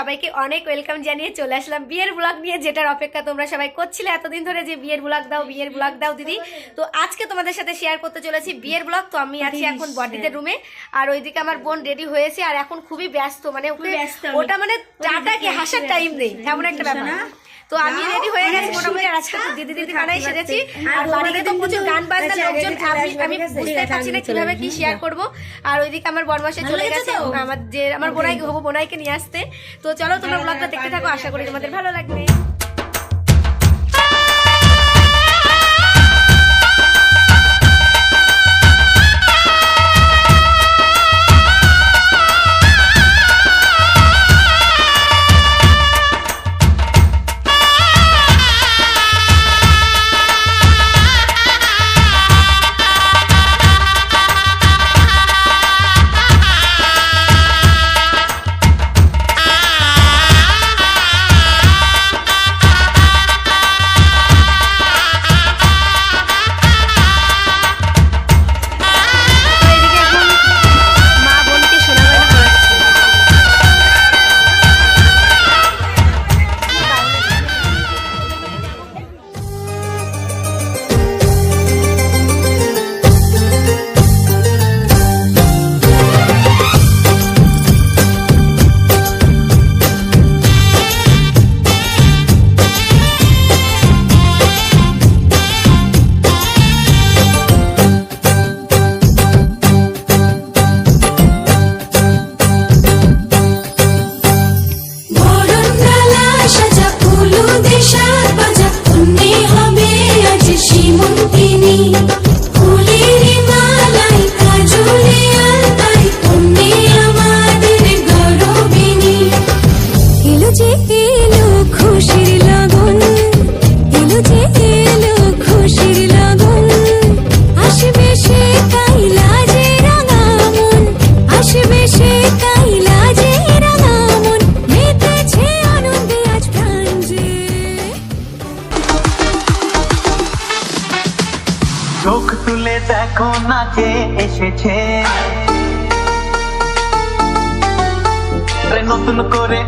সবাইকে অনেক ওয়েলকাম জানিয়ে চলে আসলাম বিয়ের ব্লগ নিয়ে যেটার অপেক্ষা তোমরা সবাই করছিলে এতদিন ধরে যে বিয়ের ব্লগ দাও বিয়ের ব্লগ দাও দিদি। তো আজকে তোমাদের সাথে শেয়ার করতে চলেছি বিয়ের ব্লগ তো আমি আছি এখন বডিতে রুমে আর ওইদিকে আমার বোন রেডি হয়েছে আর এখন খুবই ব্যস্ত। মানে ওকে ওটা মানে টাটাকে হাসার টাইম নেই এমন একটা ব্যাপার। না? তো আমি রেডি হয়ে গেছি মোটামুটি আজকে তো দিদি দিদি বানাই সেরেছি আর বাড়িতে তো প্রচুর গান বাজনা আচ্ছা, লোকজন আমি আমি বুঝতে পারছি না কীভাবে কি শেয়ার করব। আর ওইদিকে আমার বনবাসে চলে গেছে। আমার যে আমার বোনাই হব বোনাইকে নিয়ে আসতে। তো চলো তোমরা ব্লগটা দেখতে থাকো আশা করি তোমাদের ভালো লাগবে।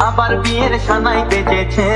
আবার বিয়ের সানাই বেজেছে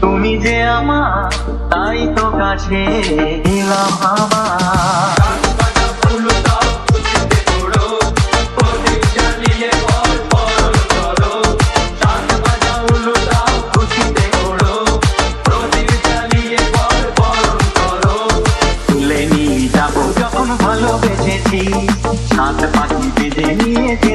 তুমি যে আমার তাই তো কাছে এলাম আমার ভালোবেসেছি সাত পাখি বেঁধে নিয়ে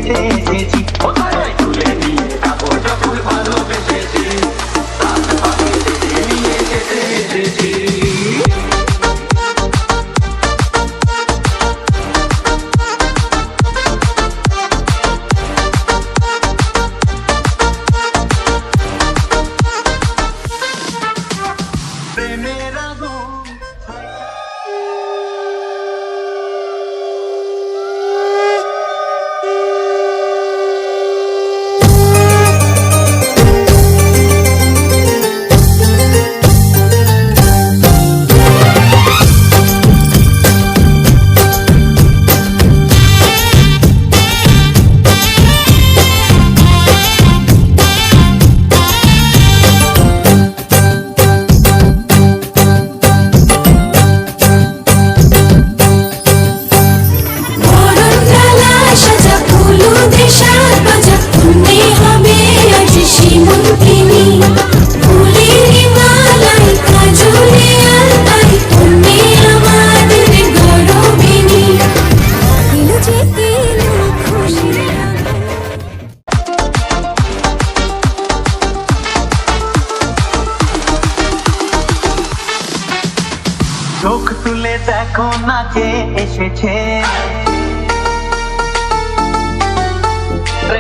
শেখে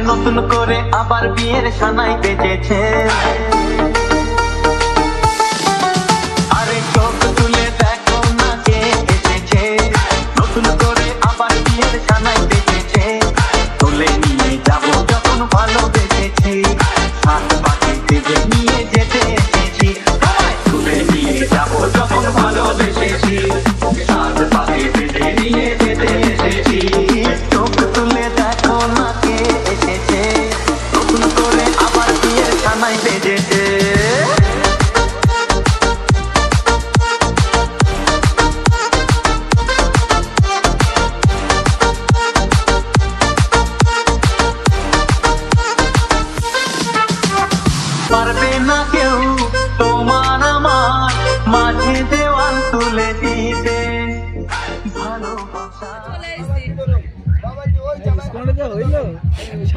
নতুন করে আবার বিয়ের সানাই বেজেছে।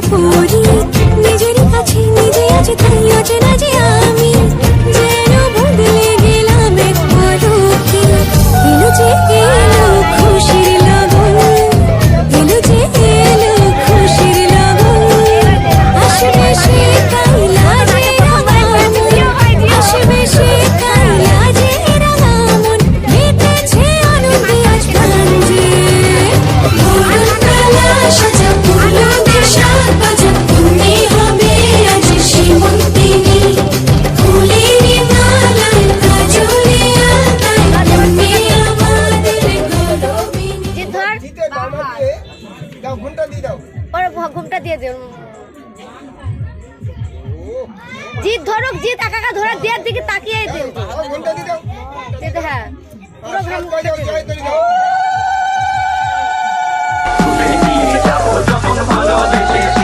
kapoor জিত ধরুক জিত একাকা ধরা দেওয়ার দিকে তাকিয়ে দিন হ্যাঁ পুরো ভালো দেশে